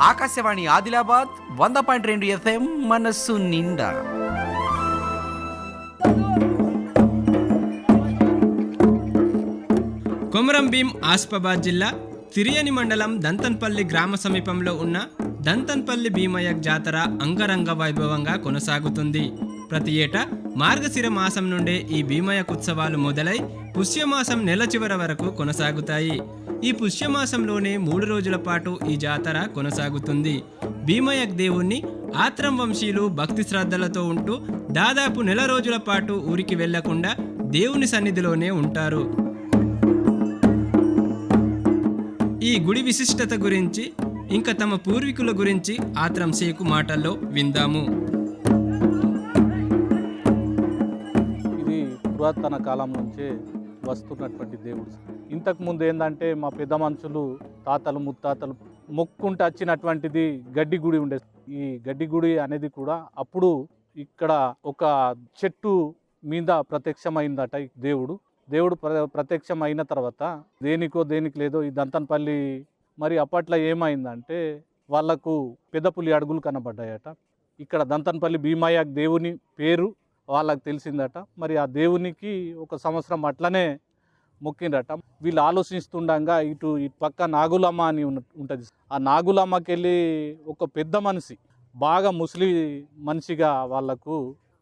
ఆకాశవాణి ఆదిలాబాద్ వంద పాయింట్ రెండు ఎఫ్ఎం మనస్సు నిండా. కొమరం భీం ఆస్పాబాద్ జిల్లా తిరియని మండలం దంతన్పల్లి గ్రామ సమీపంలో ఉన్న దంతన్పల్లి భీమయ్య జాతర అంగరంగ వైభవంగా కొనసాగుతుంది. ప్రతి ఏటా మార్గశిర మాసం నుండే ఈ భీమయ్య ఉత్సవాలు మొదలై పుష్యమాసం నెల చివర వరకు కొనసాగుతాయి. ఈ పుష్యమాసంలోనే మూడు రోజుల పాటు ఈ జాతర కొనసాగుతుంది. భీమయ్య దేవుణ్ణి ఆత్రం వంశీయులు భక్తి శ్రద్ధలతో ఉంటూ దాదాపు నెల రోజుల పాటు ఊరికి వెళ్ళకుండా దేవుని సన్నిధిలోనే ఉంటారు. ఈ గుడి విశిష్టత గురించి ఇంకా తమ పూర్వీకుల గురించి ఆత్రం సేకు మాటల్లో విందాము. పురాతన కాలం నుంచే వస్తున్నటువంటి దేవుడు. ఇంతకుముందు ఏంటంటే మా పెద్ద మనుషులు తాతలు ముత్తాతలు మొక్కుంటూ వచ్చినటువంటిది గడ్డి గుడి ఉండే. ఈ గడ్డి గుడి అనేది కూడా అప్పుడు ఇక్కడ ఒక చెట్టు మీద ప్రత్యక్షమైందట దేవుడు. దేవుడు ప్ర ప్రత్యక్షం అయిన తర్వాత దేనికో దేనికి లేదో ఈ దంతన్పల్లి మరి అప్పట్లో ఏమైందంటే వాళ్ళకు పెద్ద పులి అడుగులు కనబడ్డాయట. ఇక్కడ దంతన్పల్లి భీమయ్య దేవుని పేరు వాళ్ళకి తెలిసిందట. మరి ఆ దేవునికి ఒక సంవత్సరం అట్లనే మొక్కిండట వీళ్ళు ఆలోచిస్తుండగా ఇటు ఇటు పక్క నాగులమ్మ అని ఉంటుంది. ఆ నాగులమ్మకి వెళ్ళి ఒక పెద్ద మనిషి బాగా ముస్లి మనిషిగా వాళ్ళకు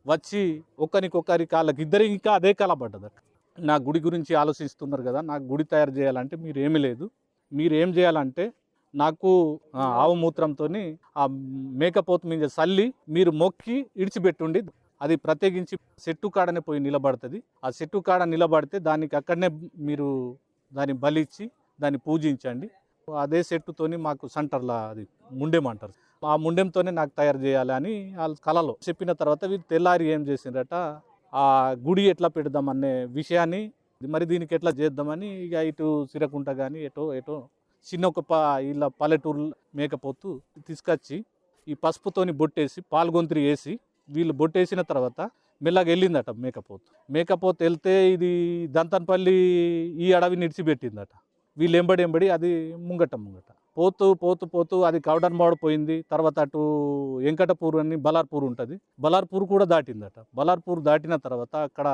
వచ్చి ఒకరికొకరి కాళ్ళకి ఇద్దరి ఇంకా అదే కలబడ్డదట నా గుడి గురించి ఆలోచిస్తున్నారు కదా నాకు గుడి తయారు చేయాలంటే మీరు ఏమీ లేదు. మీరు ఏం చేయాలంటే నాకు ఆ, ఆవు మూత్రంతో ఆ మేకపోతు మీద చల్లి మీరు మొక్కి ఇడిచిపెట్టుండి అది ప్రత్యేకించి చెట్టు కాడనే పోయి నిలబడుతుంది. ఆ చెట్టు కాడ నిలబడితే దానికి అక్కడనే మీరు దాన్ని బలిచ్చి దాన్ని పూజించండి. అదే చెట్టుతోని మాకు సెంటర్లో అది ముండెం అంటారు. ఆ ముండెంతోనే నాకు తయారు చేయాలి అని వాళ్ళ కళలో చెప్పిన తర్వాత వీళ్ళు తెల్లారి ఏం చేసిండ్రట ఆ గుడి ఎట్లా పెడదామనే విషయాన్ని మరి దీనికి ఎట్లా చేద్దామని ఇక ఇటు సిరకుంట కానీ ఎటో ఎటో చిన్న ఒక పా ఇలా పల్లెటూరు మేకపోతు తీసుకొచ్చి ఈ పసుపుతోని బొట్టేసి పాల్గొంతిరి వేసి వీళ్ళు బొట్టేసిన తర్వాత మెల్లగా వెళ్ళిందట మేకపోతు. మేకపోతు వెళ్తే ఇది దంతన్పల్లి ఈ అడవి నిడిచిపెట్టిందట. వీళ్ళు ఎంబడి ఎంబడి అది ముంగట ముంగట. పోతూ పోతూ పోతూ అది కవడన్మాడు పోయింది. తర్వాత అటు వెంకటపూర్ అని బలార్పూర్ ఉంటుంది. బలార్పూర్ కూడా దాటిందట. బలార్పూర్ దాటిన తర్వాత అక్కడ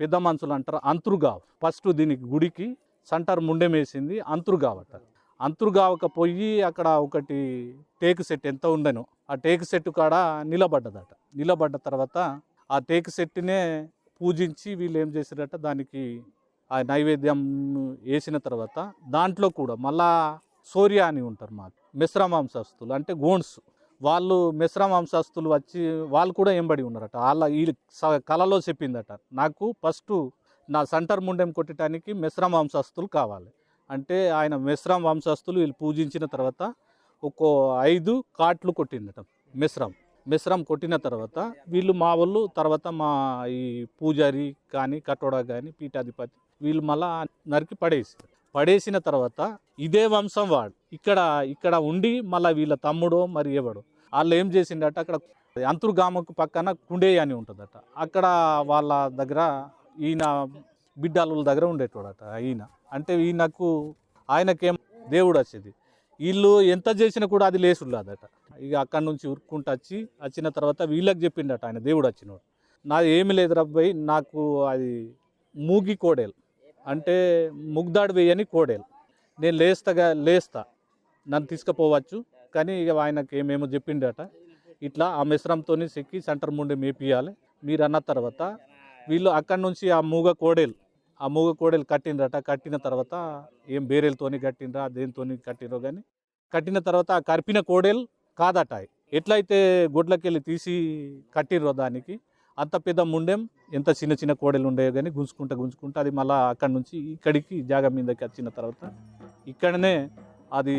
పెద్ద మనుషులు అంటారు అంతరుగావ్ ఫస్ట్ దీనికి గుడికి సంటర్ ముండెం వేసింది అంతరుగావట అంతరుగావక పోయి అక్కడ ఒకటి టేకు సెట్ ఎంత ఉండనో ఆ టేకు సెట్ కాడ నిలబడ్డదట. నిలబడ్డ తర్వాత ఆ టేకు చెట్టునే పూజించి వీళ్ళు ఏం చేశారట దానికి ఆ నైవేద్యం వేసిన తర్వాత దాంట్లో కూడా మళ్ళా సూర్య అని ఉంటారు మాకు మిశ్ర మాంసస్తులు అంటే గోండ్స్. వాళ్ళు మిశ్ర మాంసస్తులు వచ్చి వాళ్ళు కూడా ఎంబడి ఉన్నారట వాళ్ళ ఈ స- కళలో చెప్పిందట నాకు ఫస్ట్ నా సెంటర్ ముండెం కొట్టడానికి మిశ్ర మాంసస్తులు కావాలి. అంటే ఆయన మిశ్రమ వంశస్థులు వీళ్ళు పూజించిన తర్వాత ఒక్కో ఐదు కాట్లు కొట్టిందట మిశ్రం. మిశ్రం కొట్టిన తర్వాత వీళ్ళు మా వాళ్ళు తర్వాత మా ఈ పూజారి కానీ కట్టోడ కానీ పీఠాధిపతి వీళ్ళు మళ్ళా నరికి పడేసి పడేసిన తర్వాత ఇదే వంశం వాడు. ఇక్కడ ఇక్కడ ఉండి మళ్ళీ వీళ్ళ తమ్ముడో మరి ఎవడో. వాళ్ళు ఏం చేసిండట అక్కడ అంతుర్గామకు పక్కన కుండే అని ఉంటుందట. అక్కడ వాళ్ళ దగ్గర ఈయన బిడ్డల దగ్గర ఉండేటోడట ఈయన. అంటే ఈయనకు ఆయనకేం దేవుడు వచ్చేది. వీళ్ళు ఎంత చేసినా కూడా అది లేసులాదట ఇక అక్కడి నుంచి ఉరుక్కుంటూ వచ్చి వచ్చిన తర్వాత వీళ్ళకి చెప్పిండట ఆయన దేవుడు వచ్చినోడు. నాది ఏమి లేదు రబ్బాయి నాకు అది మూగి కోడేలు. అంటే ముగ్దాడు వేయని కోడేలు. నేను లేస్తాగా లేస్తా. నన్ను తీసుకుపోవచ్చు. కానీ ఇక ఆయనకి ఏమేమో చెప్పిండట. ఇట్లా ఆ మిశ్రంతో సెక్కి సెంటర్ ముండి మేపియాలి. మీరు అన్న తర్వాత వీళ్ళు అక్కడి నుంచి ఆ మూగ కోడేలు ఆ మూగ కోడేలు కట్టిండ్రట. కట్టిన తర్వాత ఏం బేరేలతోని కట్టిండ్రా దేనితోని కట్టిండ్రో కానీ కట్టిన తర్వాత ఆ కరిపిన కోడేలు కాదట ఎట్లయితే గొడ్లకెళ్ళి తీసి కట్టిర్రో దానికి అంత పెద్ద ముండెం ఎంత చిన్న చిన్న కోడలు ఉండేవి కానీ గుంజుకుంటా గుంజుకుంటా అది మళ్ళీ అక్కడి నుంచి ఇక్కడికి జాగ మీదకి వచ్చిన తర్వాత ఇక్కడనే అది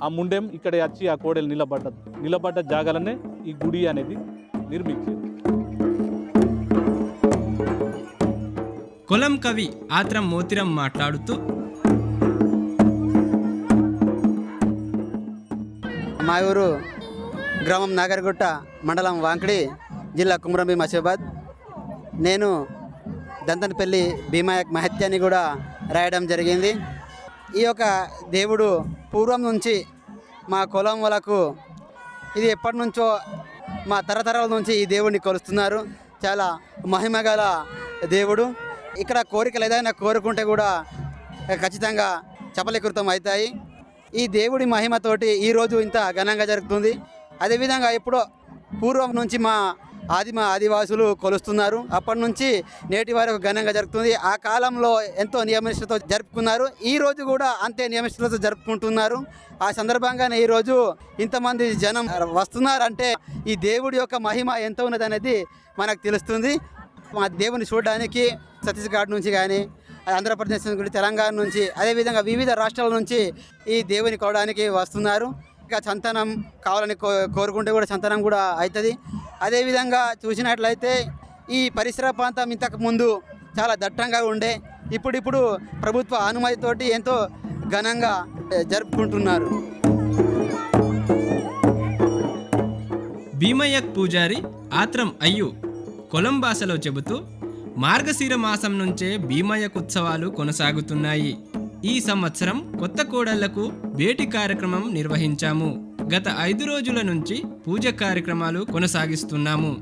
ఆ ముండెం ఇక్కడ వచ్చి ఆ కోడలు నిలబడ్డ నిలబడ్డ జాగాలనే ఈ గుడి అనేది నిర్మించింది కొలం కవి ఆత్రం మోతిరం మాట్లాడుతూ మా ఊరు గ్రామం నాగర్గుట్ట మండలం వాంకడి జిల్లా కుమ్రంభీ మసిబాద్ నేను దంతనపల్లి భీమాయక్ మహత్యాన్ని కూడా రాయడం జరిగింది. ఈ యొక్క దేవుడు పూర్వం నుంచి మా కులం వాళ్ళకు ఇది ఎప్పటి నుంచో మా తరతరాల నుంచి ఈ దేవుడిని కొలుస్తున్నారు. చాలా మహిమ గల దేవుడు. ఇక్కడ కోరికలు ఏదైనా కోరుకుంటే కూడా ఖచ్చితంగా చపలీకృతం అవుతాయి. ఈ దేవుడి మహిమతోటి ఈరోజు ఇంత ఘనంగా జరుగుతుంది. అదేవిధంగా ఎప్పుడో పూర్వం నుంచి మా ఆదిమ ఆదివాసులు కొలుస్తున్నారు. అప్పటి నుంచి నేటి వరకు ఘనంగా జరుగుతుంది. ఆ కాలంలో ఎంతో నియమనిష్టతో జరుపుకున్నారు. ఈ రోజు కూడా అంతే నియమనిష్టతో జరుపుకుంటున్నారు. ఆ సందర్భంగానే ఈరోజు ఇంతమంది జనం వస్తున్నారంటే ఈ దేవుడి యొక్క మహిమ ఎంత ఉన్నది అనేది మనకు తెలుస్తుంది. మా దేవుని చూడడానికి ఛత్తీస్గఢ్ నుంచి కానీ ఆంధ్రప్రదేశ్ నుంచి తెలంగాణ నుంచి అదేవిధంగా వివిధ రాష్ట్రాల నుంచి ఈ దేవుని కొనడానికి వస్తున్నారు. ఇక సంతానం కావాలని కో కోరుకుంటే కూడా సంతానం కూడా అవుతుంది. అదేవిధంగా చూసినట్లయితే ఈ పరిసర ప్రాంతం ఇంతకు ముందు చాలా దట్టంగా ఉండే ఇప్పుడిప్పుడు ప్రభుత్వ అనుమతితోటి ఎంతో ఘనంగా జరుపుకుంటున్నారు. భీమయ్య పూజారి ఆత్రం అయ్యు కొలంబాసలో చెబుతూ మార్గశిర మాసం నుంచే భీమయ్యకు ఉత్సవాలు కొనసాగుతున్నాయి. ఈ సంవత్సరం కొత్త కోడళ్ళకు భేటీ కార్యక్రమం నిర్వహించాము. గత ఐదు రోజుల నుంచి పూజ కార్యక్రమాలు కొనసాగిస్తున్నాము.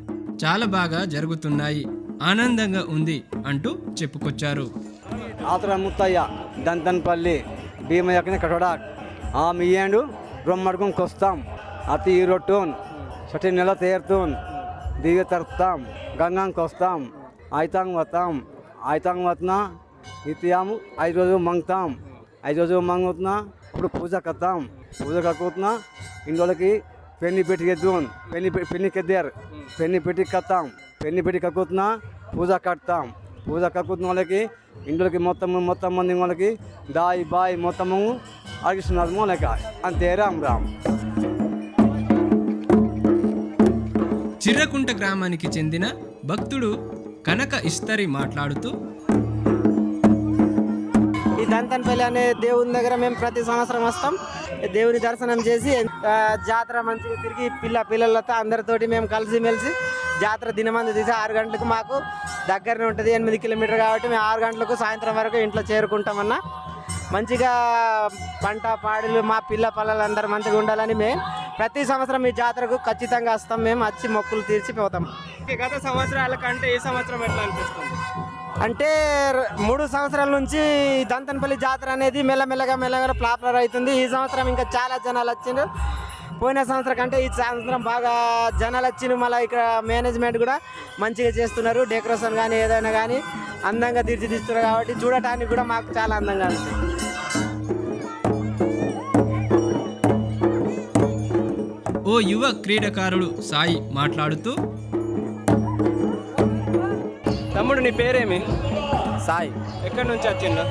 చాలా బాగా జరుగుతున్నాయి. ఆనందంగా ఉంది అంటూ చెప్పుకొచ్చారు. ఆతర ముత్తయ్య దంతన్పల్లి భీమయ్యకని కటోడాక్ ఆ మియ్యాండు రొమ్మడుకుని కొస్తాం. అతి రొట్టూన్ సటి నెల తేరుతూన్ దివ్య తరుతాం గంగాంకి ఆయుతాంగ్ వస్తాం ఆయుతాంగ్ వస్తున్నా నిత్యాము ఐదు రోజులు మంగుతాం ఐదు రోజులు మంగుతున్నా ఇప్పుడు పూజ కత్తాం పూజ కక్కుతున్నా ఇంట్లోకి పెన్ని పెట్టి ఎద్దుం పెన్ని పె- పెన్ని కెద్దారు పెన్ని పెట్టి కత్తాం పెన్ని పెట్టి కక్కుతున్నా పూజ కడతాం పూజ కక్కుతున్న వాళ్ళకి ఇంట్లోకి మొత్తం మొత్తం మంది వాళ్ళకి దాయి బాయి మొత్తము అడిగిస్తున్నారు లేక అంతే రామ్ రామ్ చిర్రకుంట గ్రామానికి చెందిన భక్తుడు కనక ఇస్తరి మాట్లాడుతూ ఈ దంతన్పల్లి అనే దేవుని దగ్గర మేము ప్రతి సంవత్సరం వస్తాం. దేవుని దర్శనం చేసి జాతర మంచిగా తిరిగి పిల్ల పిల్లలతో అందరితోటి మేము కలిసి మెలిసి జాతర దినమంది తీసి ఆరు గంటలకు మాకు దగ్గరనే ఉంటుంది ఎనిమిది కిలోమీటర్ కాబట్టి మేము ఆరు గంటలకు సాయంత్రం వరకు ఇంట్లో చేరుకుంటామన్నా. మంచిగా పంట పాడులు మా పిల్ల పల్లలు అందరు మంచిగా ఉండాలని మేము ప్రతి సంవత్సరం ఈ జాతరకు ఖచ్చితంగా వస్తాం. మేము వచ్చి మొక్కులు తీర్చి పోతాం. గత సంవత్సరాల కంటే ఈ సంవత్సరం ఎట్లా అనిపిస్తుంది? అంటే మూడు సంవత్సరాల నుంచి దంతనపల్లి జాతర అనేది మెల్లమెల్లగా మెల్లగా పాపులర్ అవుతుంది. ఈ సంవత్సరం ఇంకా చాలా జనాలు వచ్చిండ్రు. పోయిన సంవత్సరం కంటే ఈ సంవత్సరం బాగా జనాలు వచ్చిండ్రు. మళ్ళీ ఇక్కడ మేనేజ్మెంట్ కూడా మంచిగా చేస్తున్నారు. డెకరేషన్ కానీ ఏదైనా కానీ అందంగా తీర్చిదిస్తున్నారు కాబట్టి చూడటానికి కూడా మాకు చాలా అందంగా ఉంది ఓ యువ క్రీడాకారుడు సాయి మాట్లాడుతూ తమ్ముడు నీ పేరేమి? సాయి. ఎక్కడి నుంచి వచ్చిండు?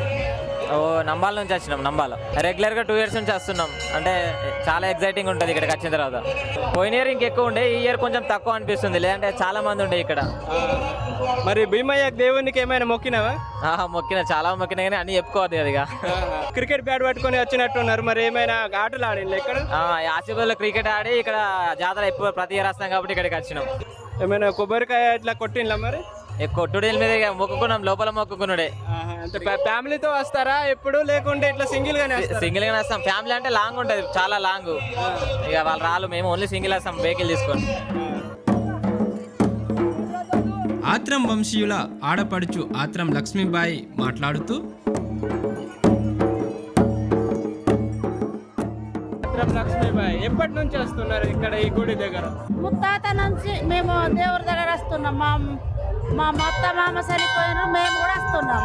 ఓ నంబాల నుంచి వచ్చినాం నంబాల. రెగ్యులర్గా టూ ఇయర్స్ నుంచి వస్తున్నాం. అంటే చాలా ఎగ్జైటింగ్ ఉంటుంది ఇక్కడికి వచ్చిన తర్వాత. పోయిన ఇయర్ ఇంకెక్కువ ఉండే ఈ ఇయర్ కొంచెం తక్కువ అనిపిస్తుంది. లేదంటే చాలా మంది ఉండే ఇక్కడ. మరి భీమయ్య దేవునికి ఏమైనా మొక్కినావా? ఆహా, మొక్కిన. చాలా మొక్కిన కానీ అన్ని చెప్పుకోవద్దు అది ఇక. క్రికెట్ బ్యాట్ పట్టుకొని వచ్చినట్టున్నారు. మరి ఏమైనా ఆటలు ఆడింది ఇక్కడ? ఆసిఫాబాద్లో క్రికెట్ ఆడి ఇక్కడ జాతర ఎప్పుడు ప్రతి ఇయర్ వస్తాం కాబట్టి ఇక్కడికి వచ్చినాం. ఏమైనా కొబ్బరికాయ ఇట్లా కొట్టిండ్లా మరి? ఇక కొట్టుడీల మీద మొక్కుకున్నాం లోపల మొక్కుకున్నాడే. ఫ్యామిలీతో వస్తారా? ఎప్పుడు లేకుంటే ఇట్లా సింగిల్ గానే? సింగిల్ గానే వస్తాం. ఫ్యామిలీ అంటే లాంగ్ ఉంటుంది చాలా లాంగ్. ఇక వాళ్ళు రాళ్ళు మేము ఓన్లీ సింగిల్ వస్తాం వెహికల్ తీసుకొని. ఆత్రం వంశీయుల ఆడపడుచు ఆత్రం లక్ష్మీబాయి మాట్లాడుతూ లక్ష్మీబాయి ఎప్పటి నుంచి వస్తున్నారు ఇక్కడ ఈ గుడి దగ్గర? ముత్తాత నుంచి మేము దేవుడి దగ్గర వస్తున్నాం. మా మా మొత్త మామ చనిపోయిన మేము కూడా వస్తున్నాం.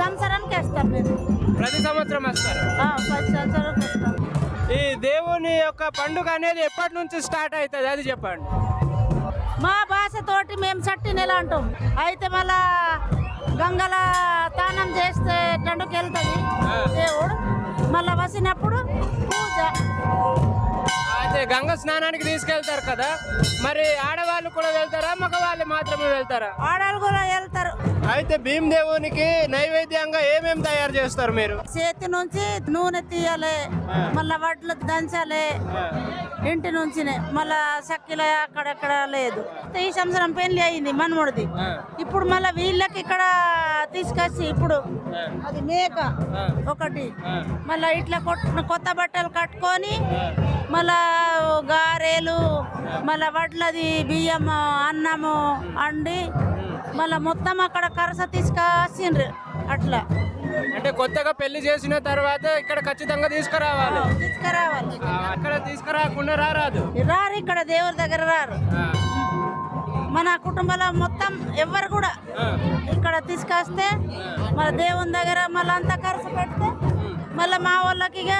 సంవత్సరానికి వస్తాం మేము. ప్రతి సంవత్సరం వస్తారు? పది సంవత్సరానికి వస్తాం. ఈ దేవుని యొక్క పండుగ అనేది ఎప్పటి నుంచి స్టార్ట్ అవుతుంది? అది చెప్పండి. మా భాషతోటి మేము చట్టి నెల అంటాం. అయితే మళ్ళా గంగల తానం చేస్తే దండుకు వెళ్తుంది దేవుడు మళ్ళా వసినప్పుడు అయితే గంగ స్నానానికి తీసుకెళ్తారు కదా. మరి ఆడవాళ్ళు కూడా వెళ్తారా? మగవాళ్ళు మాత్రమే వెళ్తారా? ఆడవాళ్ళు కూడా వెళ్తారు. అయితే భీమ్ దేవునికి నైవేద్యంగా ఏమేమి తయారు చేస్తారు మీరు? చేతి నుంచి నూనె తీయాలి మళ్ళా వడ్లు దంచాలి ఇంటి నుంచినే. మళ్ళా సక్కిల అక్కడక్కడ లేదు. ఈ సంవత్సరం పెళ్ళి అయింది మనముడిది. ఇప్పుడు మళ్ళా వీళ్ళకి ఇక్కడ తీసుకొచ్చి ఇప్పుడు. అది మేక ఒకటి. మళ్ళా ఇట్లా కొట్- కొత్త బట్టలు కట్టుకొని మళ్ళా గారెలు మళ్ళా వడ్లది బియ్యం అన్నము అండి. మళ్ళా మొత్తం అక్కడ కరస తీసుకొచ్చిండ్రు. అట్లా. అంటే కొత్తగా పెళ్ళి చేసిన తర్వాత ఇక్కడ ఖచ్చితంగా తీసుకురావాలి. తీసుకురావాలి. అక్కడ తీసుకురాకుండా రారాదు. రారు ఇక్కడ దేవుడి దగ్గర రారు. మన కుటుంబంలో మొత్తం ఎవరు కూడా ఇక్కడ తీసుకొస్తే మన దేవుని దగ్గర మళ్ళీ అంతా ఖర్చు పెడితే మళ్ళీ మా వాళ్ళకి ఇక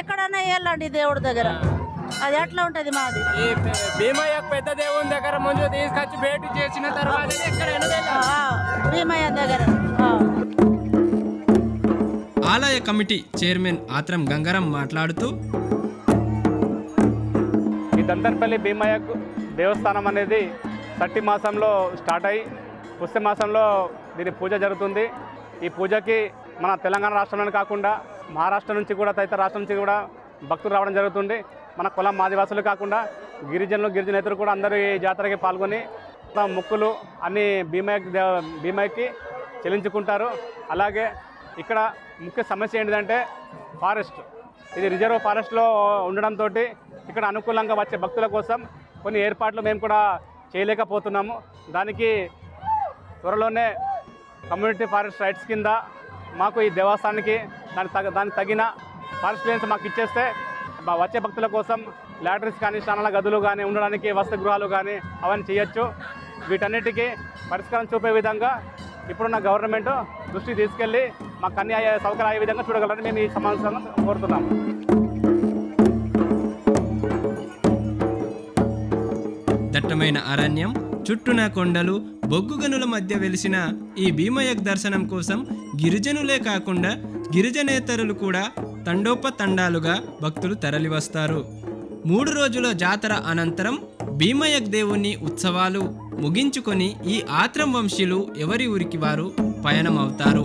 ఎక్కడన్నా వెళ్ళండి దేవుడి దగ్గర. అది అట్లా ఉంటుంది మాది. భీమయ్య పెద్ద దేవుని దగ్గర ముందు తీసుకొచ్చి భేటీ చేసిన తర్వాత ఎక్కడైనా భీమయ్య దగ్గర. ఆలయ కమిటీ చైర్మన్ ఆత్రం గంగారం మాట్లాడుతూ ఈ దంతర్పల్లి భీమయ్య దేవస్థానం అనేది సట్టి మాసంలో స్టార్ట్ అయ్యి పుష్య మాసంలో దీని పూజ జరుగుతుంది. ఈ పూజకి మన తెలంగాణ రాష్ట్రంలోనే కాకుండా మహారాష్ట్ర నుంచి కూడా తదితర రాష్ట్రం నుంచి కూడా భక్తులు రావడం జరుగుతుంది. మన కులం ఆదివాసులు కాకుండా గిరిజనులు గిరిజనేతలు కూడా అందరూ ఈ జాతరకి పాల్గొని తమ అన్ని భీమయ్య భీమయ్యకి చెల్లించుకుంటారు. అలాగే ఇక్కడ ముఖ్య సమస్య ఏంటిదంటే ఫారెస్ట్. ఇది రిజర్వ్ ఫారెస్ట్లో ఉండడంతో ఇక్కడ అనుకూలంగా వచ్చే భక్తుల కోసం కొన్ని ఏర్పాట్లు మేము కూడా చేయలేకపోతున్నాము. దానికి త్వరలోనే కమ్యూనిటీ ఫారెస్ట్ రైట్స్ కింద మాకు ఈ దేవస్థానానికి దాని తగ దానికి తగిన ఫారెస్ట్ ప్లేన్స్ మాకు ఇచ్చేస్తే వచ్చే భక్తుల కోసం లాటరీస్ కానీ స్నానాల గదులు కానీ ఉండడానికి వసతి గృహాలు కానీ అవన్నీ చేయొచ్చు. వీటన్నిటికీ పరిష్కారం చూపే విధంగా ఇప్పుడున్న గవర్నమెంట్ దృష్టి తీసుకెళ్ళి మాకు అన్ని సౌకర్యాలు అయ్యే విధంగా చూడగలరని మేము ఈ సమావేశంగా కోరుతున్నాము. దట్టమైన అరణ్యం చుట్టూన కొండలు బొగ్గుగనుల మధ్య వెలిసిన ఈ భీమయ్య దర్శనం కోసం గిరిజనులే కాకుండా గిరిజనేతరులు కూడా తండోపతండాలుగా భక్తులు తరలివస్తారు. మూడు రోజుల జాతర అనంతరం భీమయ్య దేవుని ఉత్సవాలు ముగించుకొని ఈ ఆత్రం వంశీలు ఎవరి ఊరికి వారు పయనమవుతారు?